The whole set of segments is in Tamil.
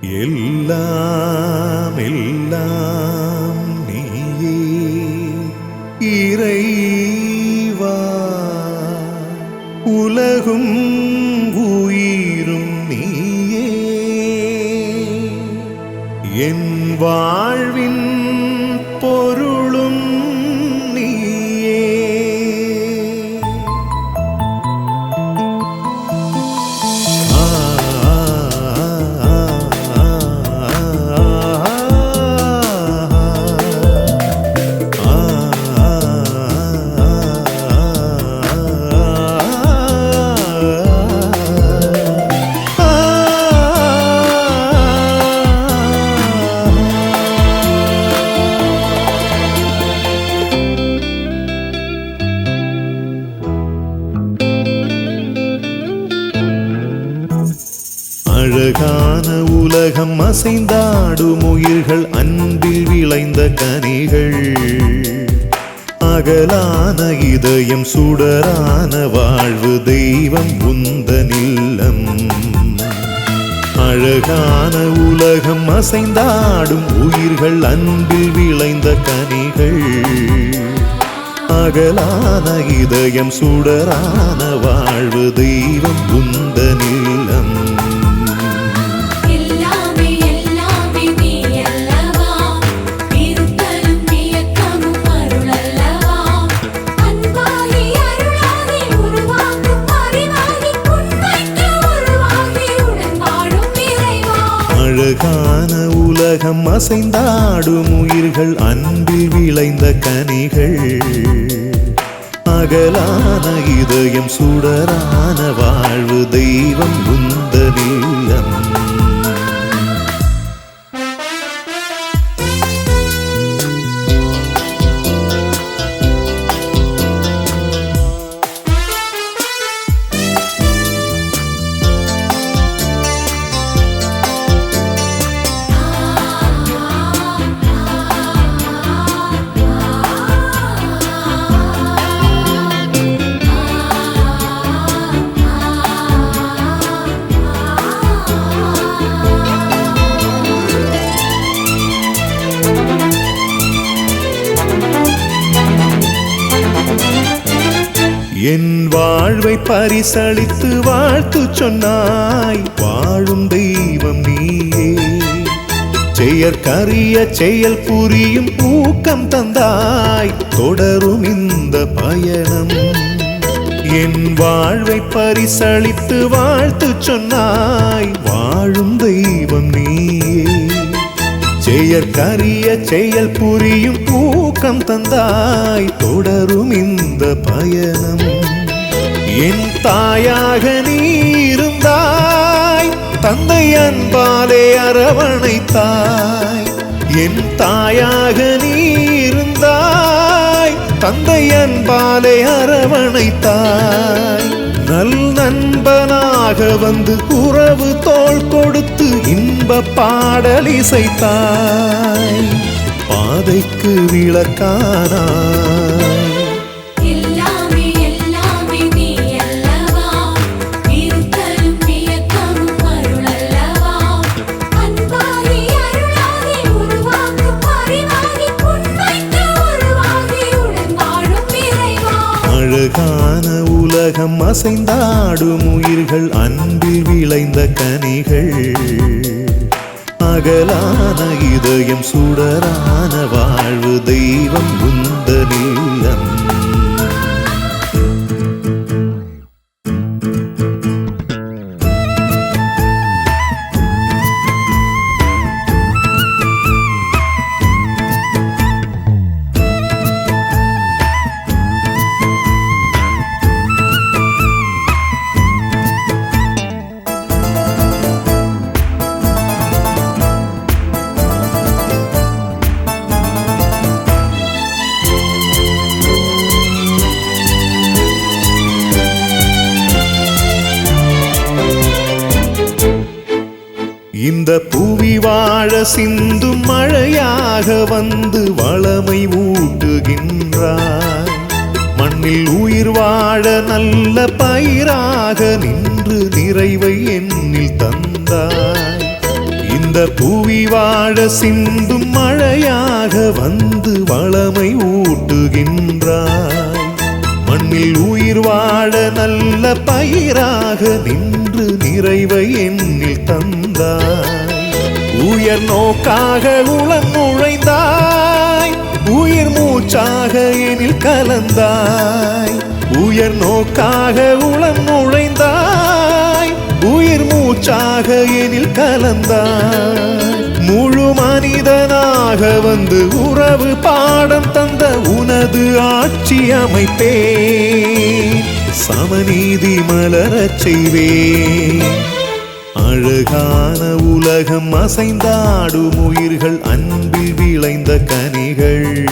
எல்லாம் எல்லாம் நீயே இறைவா. உலகும் உயிரும் நீயே. என் வாழ்வின் அழகான உலகம் அசைந்தாடும் உயிர்கள் அன்பில் விளைந்த கனிகள். அகலான இதயம் சுடரான வாழ்வு தெய்வம் உந்த நில்லம் அழகான உலகம் அசைந்தாடும் உயிர்கள் அன்பில் விளைந்த கனிகள். அகலான இதயம் சுடரான வாழ்வு தெய்வம் உந்த நில்லம் காண உலகம் அசைந்தாடும் உயிர்கள் அன்பில் விளைந்த கனிகள். அகலான இதயம் சுடரான வாழ்வு தெய்வம் உந்த நீளம் என் வாழ்வை பரிசளித்து வாழ்த்து சொன்னாய். வாழும் தெய்வம் நீயே. செயற்கரிய செயல் புரியும் ஊக்கம் தந்தாய். தொடரும் இந்த பயணம். என் வாழ்வை பரிசளித்து வாழ்த்து சொன்னாய். வாழும் தெய்வம் நீயே. செயற்கரிய செயல் புரியும் ஊக்கம் தந்தாய். தொடரும் இந்த பயணம். என் தாயாக நீ இருந்தாய் தந்தை அன்பாலே அரவணைத்தாய். என் தாயாக நீ இருந்தாய் தந்தை அன்பாலே அரவணைத்தாய். நல் நண்பனாக வந்து உறவு தோள் கொடுத்து இன்ப பாடல் இசைத்தாய். பாதைக்கு விளக்கானாய். உலகம் அசைந்தாடும் உயிர்கள் அன்பில் விளைந்த கனிகள். அகலான இதயம் சுடரான வாழ்வு தெய்வம் உந்தனில். இந்த புவி வாழ சிந்து மழையாக வந்து வளமை ஊட்டுகின்றாய். மண்ணில் உயிர் வாழ நல்ல பயிராக நின்று நிறைவை எண்ணில் தந்தாய். இந்த இந்த புவி வாழ சிந்தும் மழையாக வந்து வளமை ஊட்டுகின்றாய். மண்ணில் உயிர் வாழ நல்ல பயிராக நின்று நிறைவை எண்ணில் தந்தாய். உயர் நோக்காக உளம் நுழைந்தாய். உயிர் மூச்சாக எனில் கலந்தாய். உயர் நோக்காக உளம் நுழைந்தாய். உயிர் மூச்சாக எனில் கலந்தாய். முழு மனிதனாக வந்து உறவு பாடம் தந்த உனது ஆட்சி அமைப்பே. சமநீதி மலரச் செய்வேன் உலகம் அசைந்தாடும் உயிர்கள் அன்பில் விளைந்த கனிகள்.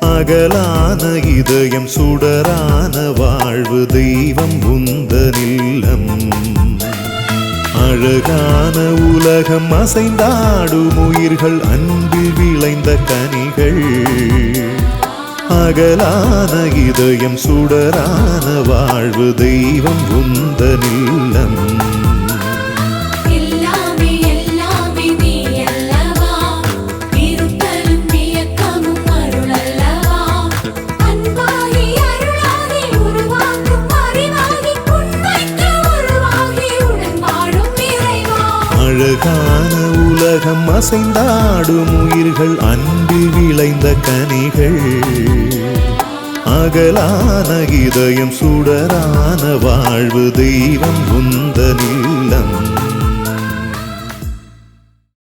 அகலான இதயம் சுடரான வாழ்வு தெய்வம் உந்த நில்லம் அழகான உலகம் அசைந்தாடும் உயிர்கள் அன்பில் விளைந்த கனிகள். அகலான இதயம் சுடரான வாழ்வு தெய்வம் உந்த நில்லம் அசைந்தாடும் உயிர்கள் அன்பு விளைந்த கனிகள். அகலான இதயம் சுடரான வாழ்வு தெய்வம் உந்த நில்லம்